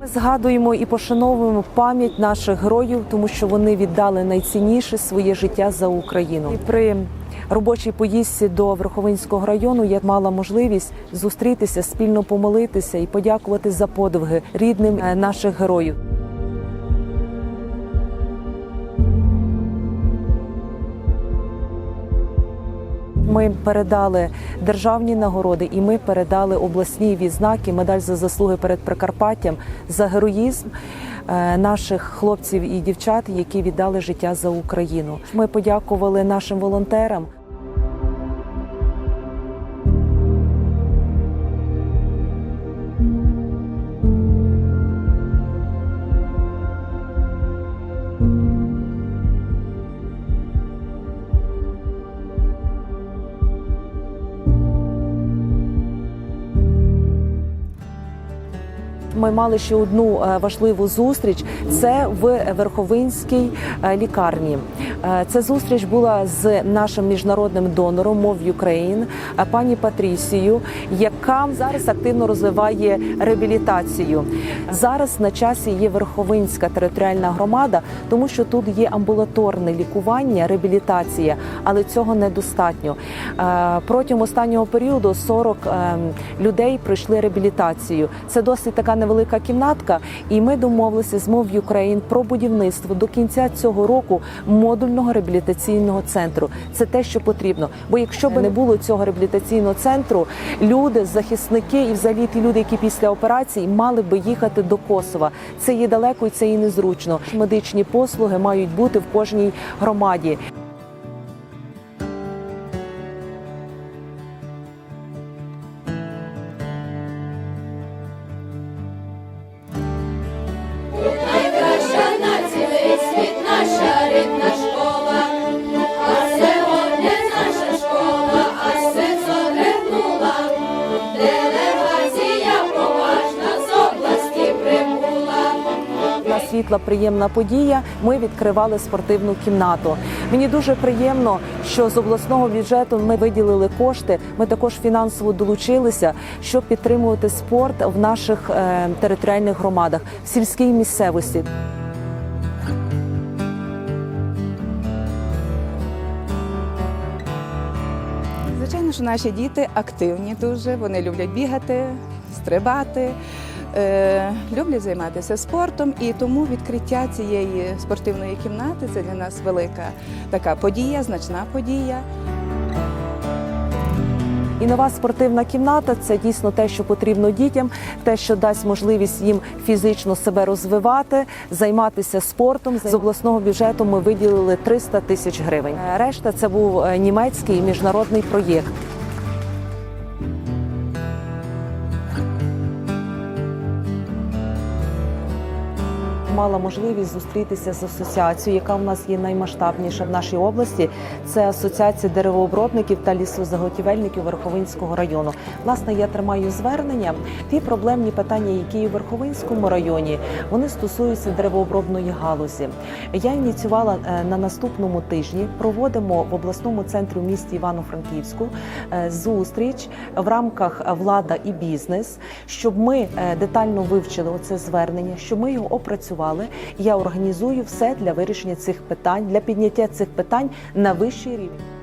Ми згадуємо і пошановуємо пам'ять наших героїв, тому що вони віддали найцінніше своє життя за Україну. І при робочій поїздці до Верховинського району я мала можливість зустрітися, спільно помолитися і подякувати за подвиги рідним е, наших героїв. Ми передали державні нагороди, і ми передали обласні відзнаки, медаль за заслуги перед Прикарпаттям за героїзм е, наших хлопців і дівчат, які віддали життя за Україну. Ми подякували нашим волонтерам. Ми мали ще одну е, важливу зустріч. Це в Верховинській е, лікарні. Е, Ця зустріч була з нашим міжнародним донором Мов е, пані Патрісією, яка зараз активно розвиває реабілітацію. Зараз на часі є Верховинська територіальна громада, тому що тут є амбулаторне лікування, реабілітація, але цього недостатньо. Протягом останнього періоду 40 ем, людей пройшли реабілітацію. Це досить така невелика кімнатка, і ми домовилися з мов Ukraine про будівництво до кінця цього року модульного реабілітаційного центру. Це те, що потрібно. Бо якщо б не було цього реабілітаційного центру, люди, захисники і взагалі ті люди, які після операції мали би їхати до Косова. Це є далеко і це є незручно. Медичні послуги мають бути в кожній громаді. Світла приємна подія. Ми відкривали спортивну кімнату. Мені дуже приємно, що з обласного бюджету ми виділили кошти. Ми також фінансово долучилися, щоб підтримувати спорт в наших е, територіальних громадах в сільській місцевості. Звичайно, що наші діти активні дуже, вони люблять бігати, стрибати, люблять займатися спортом, і тому відкриття цієї спортивної кімнати це для нас велика така подія, значна подія. І нова спортивна кімната це дійсно те, що потрібно дітям, те, що дасть можливість їм фізично себе розвивати, займатися спортом. З обласного бюджету ми виділили 300 тисяч гривень. Е, Решта це був е, німецький міжнародний проєкт. Мала можливість зустрітися з асоціацією, яка в нас є наймасштабніша в нашій області. Це асоціація деревообробників та лісозаготівельників Верховинського району. Власне, я тримаю звернення. Ті проблемні питання, які є у Верховинському районі, вони стосуються деревообробної галузі. Я ініціювала е, на наступному тижні. Проводимо в обласному центрі в місті Івано-Франківську е, зустріч в рамках влада і бізнес, щоб ми е, детально вивчили оце звернення, щоб ми його опрацювали. Я організую все для вирішення цих питань, для підняття цих питань на вищий рівень.